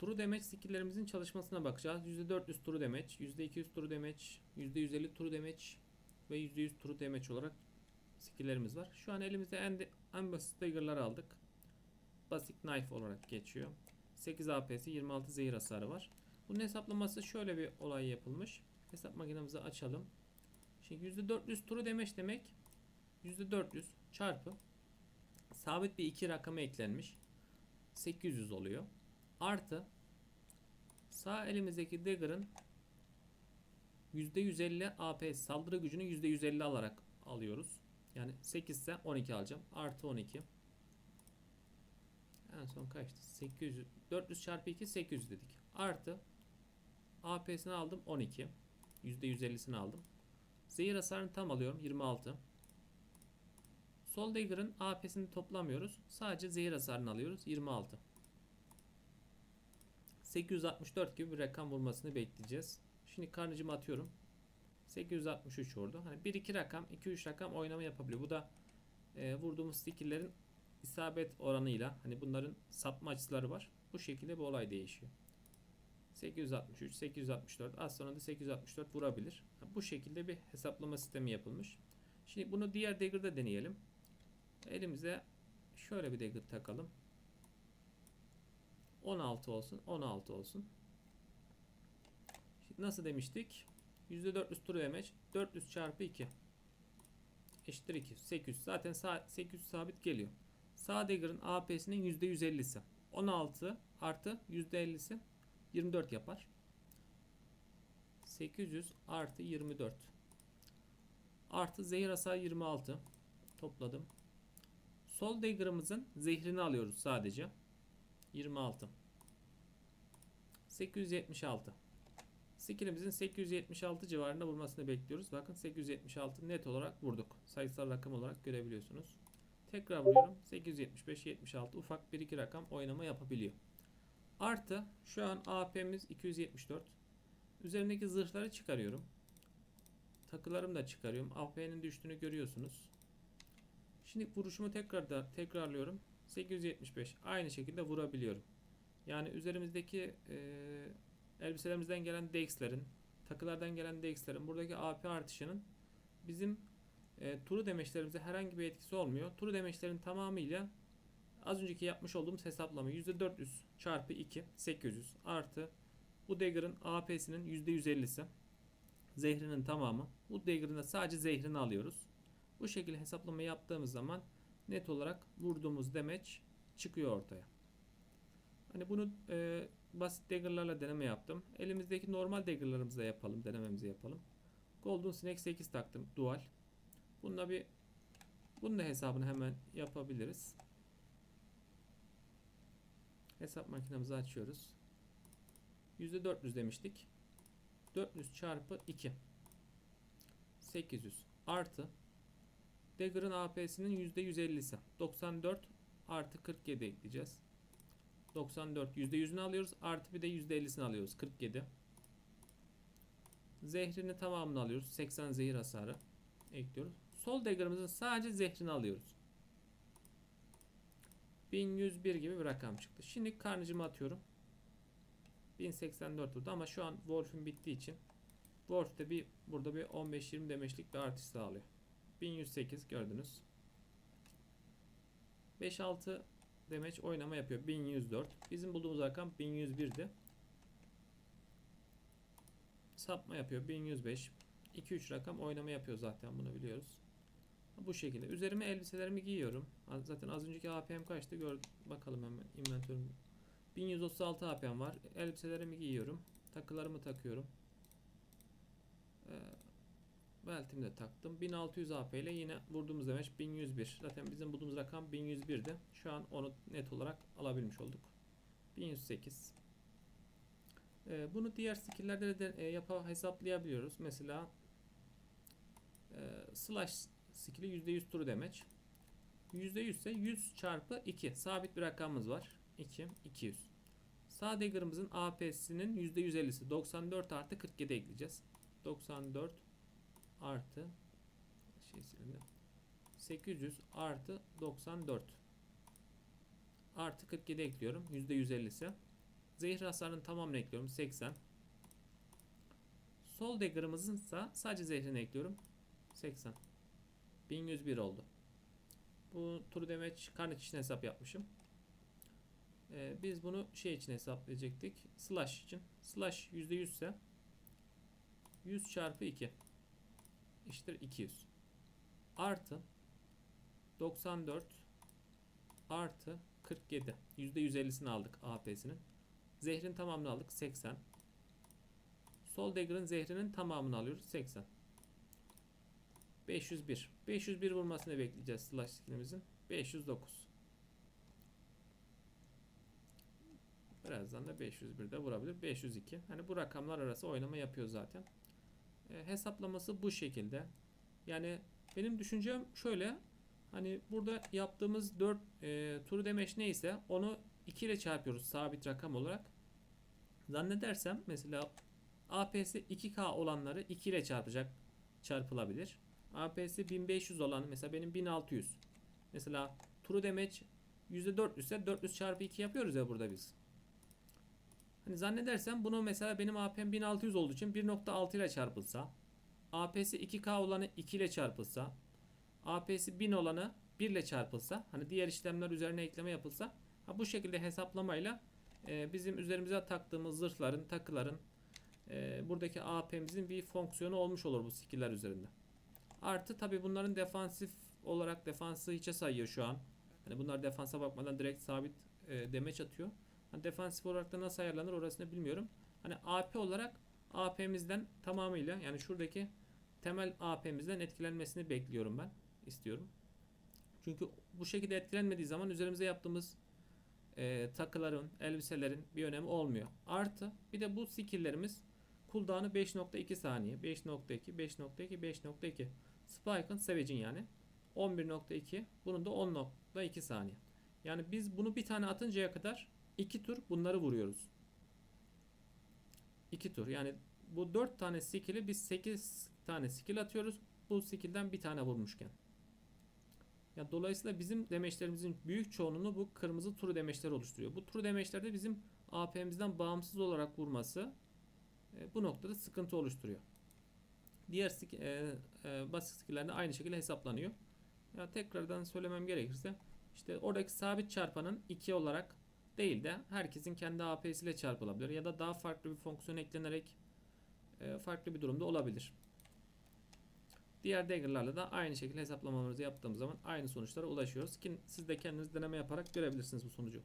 True damage skill'lerimizin çalışmasına bakacağız. %400 true damage, %200 true damage, %150 true damage ve %100 true damage olarak skill'lerimiz var. Şu an elimizde en, de, en basit dagger'ları aldık. Basic knife olarak geçiyor. 8 AP'si 26 zehir hasarı var. Bunun hesaplaması şöyle bir olay yapılmış. Hesap makinemizi açalım. Şimdi %400 true damage demek %400 çarpı sabit bir iki rakamı eklenmiş. 800 oluyor. Artı sağ elimizdeki dagger'ın %150 AP saldırı gücünü %150 alarak alıyoruz. Yani 8 ise 12 alacağım. Artı 12. En son kaçtı? 800. 400 çarpı 2 800 dedik. Artı AP'sini aldım 12. %150'sini aldım. Zehir hasarını tam alıyorum 26. Sol dagger'ın AP'sini toplamıyoruz. Sadece zehir hasarını alıyoruz 26. 864 gibi bir rakam vurmasını bekleyeceğiz. Şimdi karnıcımı atıyorum. 863 vurdu. Hani 1-2 rakam, 2-3 rakam oynama yapabiliyor. Bu da e, vurduğumuz skill'lerin isabet oranıyla hani bunların sapma açıları var. Bu şekilde bu olay değişiyor. 863, 864 az sonra da 864 vurabilir. Bu şekilde bir hesaplama sistemi yapılmış. Şimdi bunu diğer dagger'da deneyelim. Elimize şöyle bir dagger takalım. 16 olsun, 16 olsun. Şimdi nasıl demiştik? %400 true damage 400 çarpı 2 eşittir 2. 800. Zaten sağ, 800 sabit geliyor. Sağ dagger'ın AP'sinin %150'si. 16 artı %50'si 24 yapar. 800 artı 24. Artı zehir hasar 26. Topladım. Sol dagger'ımızın zehrini alıyoruz sadece. 26. 876. Skill'imizin 876 civarında vurmasını bekliyoruz. Bakın 876 net olarak vurduk. Sayısal rakam olarak görebiliyorsunuz. Tekrar vuruyorum. 875, 76 ufak bir iki rakam oynama yapabiliyor. Artı şu an AP'miz 274. Üzerindeki zırhları çıkarıyorum. Takılarımı da çıkarıyorum. AP'nin düştüğünü görüyorsunuz. Şimdi vuruşumu tekrar da tekrarlıyorum. 875 aynı şekilde vurabiliyorum. Yani üzerimizdeki e, elbiselerimizden gelen DX'lerin, takılardan gelen DX'lerin buradaki AP artışının bizim e, turu demeçlerimize herhangi bir etkisi olmuyor. Turu demeçlerin tamamıyla az önceki yapmış olduğumuz hesaplama %400 çarpı 2 800 artı bu dagger'ın AP'sinin %150'si zehrinin tamamı. Bu dagger'ın da sadece zehrini alıyoruz. Bu şekilde hesaplama yaptığımız zaman net olarak vurduğumuz demeç çıkıyor ortaya. Hani bunu e, basit dagger'larla deneme yaptım. Elimizdeki normal dagger'larımızla yapalım, denememizi yapalım. Golden Snake 8 taktım dual. Bununla bir bunun da hesabını hemen yapabiliriz. Hesap makinemizi açıyoruz. %400 demiştik. 400 çarpı 2 800 artı Dagger'ın AP'sinin %150'si 94 artı 47 ekleyeceğiz. 94 %100'ünü alıyoruz. Artı bir de %50'sini alıyoruz. 47. Zehrini tamamını alıyoruz. 80 zehir hasarı ekliyoruz. Sol dagger'ımızın sadece zehrini alıyoruz. 1101 gibi bir rakam çıktı. Şimdi karnıcımı atıyorum. 1084 burada ama şu an Wolf'un bittiği için Wolf de bir burada bir 15-20 demeçlik bir artış sağlıyor. 1108 gördünüz. 5-6 demeç oynama yapıyor. 1104. Bizim bulduğumuz rakam 1101'di. Sapma yapıyor. 1105. 2-3 rakam oynama yapıyor zaten bunu biliyoruz. Bu şekilde. Üzerime elbiselerimi giyiyorum. Zaten az önceki APM kaçtı? Gör bakalım hemen inventörüm. 1136 APM var. Elbiselerimi giyiyorum. Takılarımı takıyorum. Ee, Beltimi de taktım. 1600 AP ile yine vurduğumuz demeç 1101. Zaten bizim bulduğumuz rakam 1101'di. Şu an onu net olarak alabilmiş olduk. 1108. Ee, bunu diğer skill'lerde de e, yapa hesaplayabiliyoruz. Mesela e, slash skill'i %100 turu demeç. %100 ise 100 çarpı 2. Sabit bir rakamımız var. 2, 200. Sağ dagger'ımızın AP'sinin %150'si 94 artı 47 ekleyeceğiz. 94 artı şey silindi. 800 artı 94 artı 47 ekliyorum. %150'si. zehir hasarının tamamını ekliyorum 80. Sol dagger'ımızın ise sadece zehrini ekliyorum 80. 1101 oldu. Bu turu demeç karnet için hesap yapmışım. Ee, biz bunu şey için hesaplayacaktık. Slash için. Slash %100 ise 100 çarpı 2 eşittir 200. Artı 94 artı 47. %150'sini aldık AP'sinin. Zehrin tamamını aldık 80. Sol dagger'ın zehrinin tamamını alıyoruz 80. 501. 501 vurmasını bekleyeceğiz slash skillimizin. 509. Birazdan da 501 de vurabilir. 502. Hani bu rakamlar arası oynama yapıyor zaten. E, hesaplaması bu şekilde. Yani benim düşüncem şöyle. Hani burada yaptığımız 4 e, turu demeç neyse onu 2 ile çarpıyoruz sabit rakam olarak. Zannedersem mesela APS 2K olanları 2 ile çarpacak çarpılabilir. APS 1500 olan mesela benim 1600. Mesela turu demeç %400 ise 400 çarpı 2 yapıyoruz ya burada biz. Hani zannedersem bunu mesela benim AP'm 1600 olduğu için 1.6 ile çarpılsa AP'si 2K olanı 2 ile çarpılsa AP'si 1000 olanı 1 ile çarpılsa hani diğer işlemler üzerine ekleme yapılsa ha bu şekilde hesaplamayla e, bizim üzerimize taktığımız zırhların takıların e, buradaki AP'mizin bir fonksiyonu olmuş olur bu skill'ler üzerinde. Artı tabi bunların defansif olarak defansı hiçe sayıyor şu an. Hani bunlar defansa bakmadan direkt sabit e, demeç atıyor. Hani defansif olarak da nasıl ayarlanır orasını bilmiyorum. Hani AP olarak AP'mizden tamamıyla yani şuradaki temel AP'mizden etkilenmesini bekliyorum ben. istiyorum. Çünkü bu şekilde etkilenmediği zaman üzerimize yaptığımız e, takıların, elbiselerin bir önemi olmuyor. Artı bir de bu skill'lerimiz cooldown'ı 5.2 saniye. 5.2, 5.2, 5.2. Spike'ın Savage'in yani. 11.2. Bunun da 10.2 saniye. Yani biz bunu bir tane atıncaya kadar 2 tur bunları vuruyoruz. 2 tur. Yani bu 4 tane skill'i biz 8 tane skill atıyoruz. Bu skill'den bir tane vurmuşken. Ya dolayısıyla bizim demeçlerimizin büyük çoğunluğunu bu kırmızı turu demeçler oluşturuyor. Bu turu demeçlerde bizim AP'mizden bağımsız olarak vurması e, bu noktada sıkıntı oluşturuyor. Diğer e, e, basit skill'lerde aynı şekilde hesaplanıyor. Ya tekrardan söylemem gerekirse işte oradaki sabit çarpanın 2 olarak değil de herkesin kendi AP'siyle çarpılabilir ya da daha farklı bir fonksiyon eklenerek e, farklı bir durumda olabilir. Diğer dagger'larla da aynı şekilde hesaplamalarımızı yaptığımız zaman aynı sonuçlara ulaşıyoruz ki siz de kendiniz deneme yaparak görebilirsiniz bu sonucu.